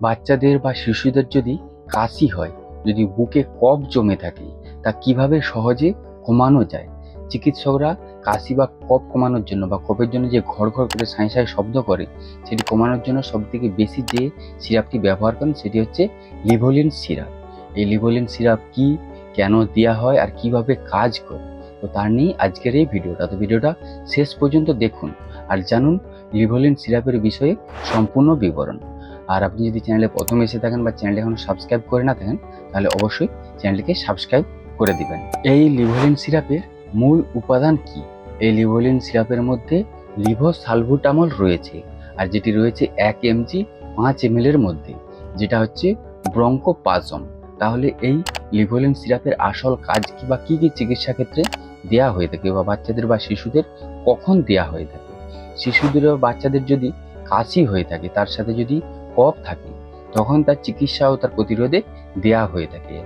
বাচ্চাদের বা শিশুদের যদি কাশি হয়, যদি বুকে কফ জমে থাকে, তা কীভাবে সহজে কমানো যায়? চিকিৎসকরা কাশি বা কফ কমানোর জন্য বা কফের জন্য যে ঘর ঘর করে সাঁই সাঁই শব্দ করে, সেটি কমানোর জন্য সবথেকে বেশি যে সিরাপটি ব্যবহার করেন, সেটি হচ্ছে লিভোলিন সিরাপ। এই লিভোলিন সিরাপ কি, কেন দেওয়া হয়, আর কীভাবে কাজ করে? তো তার নিয়ে আজকের এই ভিডিওটা। তো ভিডিওটা শেষ পর্যন্ত দেখুন, আর জানুন লিভোলিন সিরাপের বিষয়ে সম্পূর্ণ বিবরণ। আর আপনি যদি চ্যানেলে প্রথম এসে থাকেন বা চ্যানেলে এখনও সাবস্ক্রাইব করে না থাকেন, তাহলে অবশ্যই চ্যানেলটিকে সাবস্ক্রাইব করে দিবেন। এই লিভোলিন সিরাপের মূল উপাদান কি? এই লিভোলিন সিরাপের মধ্যে লিভোসালভুটামল রয়েছে, আর যেটি রয়েছে এক এমজি পাঁচ এম এর মধ্যে, যেটা হচ্ছে ব্রঙ্কোপাজম তাহলে এই লিভোলিন সিরাপের আসল কাজ কি বা কী কী চিকিৎসা ক্ষেত্রে দেওয়া হয়ে থাকে বা বাচ্চাদের বা শিশুদের কখন দেওয়া হয়ে থাকে? শিশুদের বাচ্চাদের যদি কাশি হয়ে থাকে, তার সাথে যদি কফ থাকে, তখন তার চিকিৎসা ও তার প্রতিরোধে দেয়া হয়ে থাকে।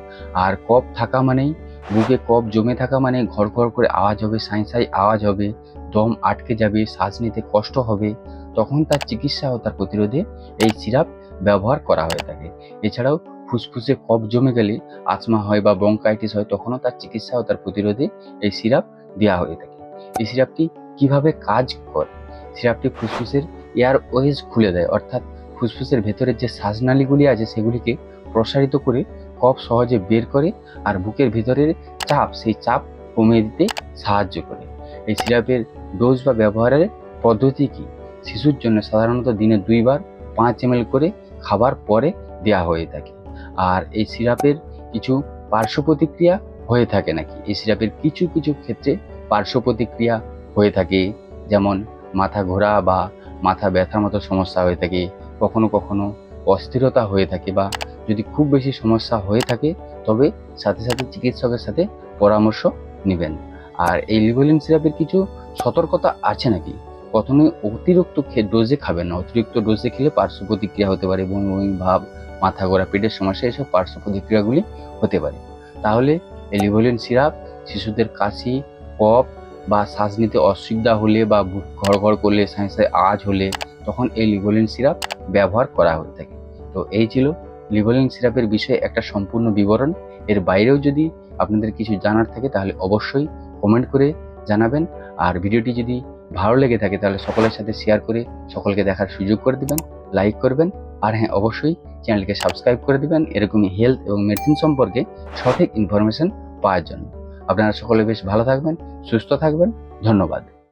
আর কফ থাকা মানেই, বুকে কফ জমে থাকা মানে ঘর ঘর করে আওয়াজ হবে, সাঁই সাঁই আওয়াজ হবে, দম আটকে যাবে, শ্বাস নিতে কষ্ট হবে, তখন তার চিকিৎসা ও তার প্রতিরোধে এই সিরাপ ব্যবহার করা হয়ে থাকে। এছাড়াও ফুসফুসে কফ জমে গেলে আসমা হয় বা ব্রঙ্কাইটিস হয়, তখনও তার চিকিৎসা ও তার প্রতিরোধে এই সিরাপ দেওয়া হয়ে থাকে। এই সিরাপটি কীভাবে কাজ করে? সিরাপটি ফুসফুসের এয়ার ওয়েজ খুলে দেয়, অর্থাৎ ফুসফুসের ভেতরের যে শ্বাসনালীগুলি আছে সেগুলিকে প্রসারিত করে কফ সহজে বের করে আর বুকের ভেতরের চাপ, সেই চাপ কমিয়ে দিতে সাহায্য করে। এই সিরাপের ডোজ বা ব্যবহারের পদ্ধতি কি? শিশুর জন্য সাধারণত দিনে দুইবার পাঁচ এম করে খাবার পরে দেওয়া হয়ে থাকে। আর এই সিরাপের কিছু পার্শ্ব প্রতিক্রিয়া হয়ে থাকে নাকি? এই সিরাপের কিছু কিছু ক্ষেত্রে পার্শ্ব প্রতিক্রিয়া হয়ে থাকে। যেমন মাথা ঘোরা বা মাথা ব্যথার মতো সমস্যা হয়ে থাকে। কখনো কখনো অস্থিরতা হয়ে থাকে বা যদি খুব বেশি সমস্যা হয়ে থাকে, তবে সাথে সাথে চিকিৎসকের সাথে পরামর্শ নেবেন। আর এই লিভোলিন সিরাপের কিছু সতর্কতা আছে নাকি? প্রথমে অতিরিক্ত ডোজে খাবেন না। অতিরিক্ত ডোজে খেলে পার্শ্ব প্রতিক্রিয়া হতে পারে, বমি বমি, ভাব, মাথা ঘোরা, পেটের সমস্যা, এসব পার্শ্ব প্রতিক্রিয়াগুলি হতে পারে। তাহলে এই লিভোলিন সিরাপ শিশুদের কাশি, কফ বা শ্বাস নিতে অসুবিধা হলে বা ঘর ঘর করলে, সাঁই আওয়াজ হলে তখন এই লিভোলিন সিরাপ ব্যবহার করা হয়ে থাকে। তো এই ছিল লিভোলিন সিরাপের বিষয়ে একটা সম্পূর্ণ বিবরণ। এর বাইরেও যদি আপনাদের কিছু জানার থাকে তাহলে অবশ্যই কমেন্ট করে জানাবেন। আর ভিডিওটি যদি ভালো লেগে থাকে তাহলে সকলের সাথে শেয়ার করে সকলকে দেখার সুযোগ করে দিবেন লাইক করবেন। আর হ্যাঁ অবশ্যই চ্যানেলকে সাবস্ক্রাইব করে দিবেন। এরকমই হেলথ এবং মেডিসিন সম্পর্কে সঠিক ইনফরমেশন পাওয়ার জন্য। আপনারা সকলে বেশ ভালো থাকবেন সুস্থ থাকবেন। ধন্যবাদ।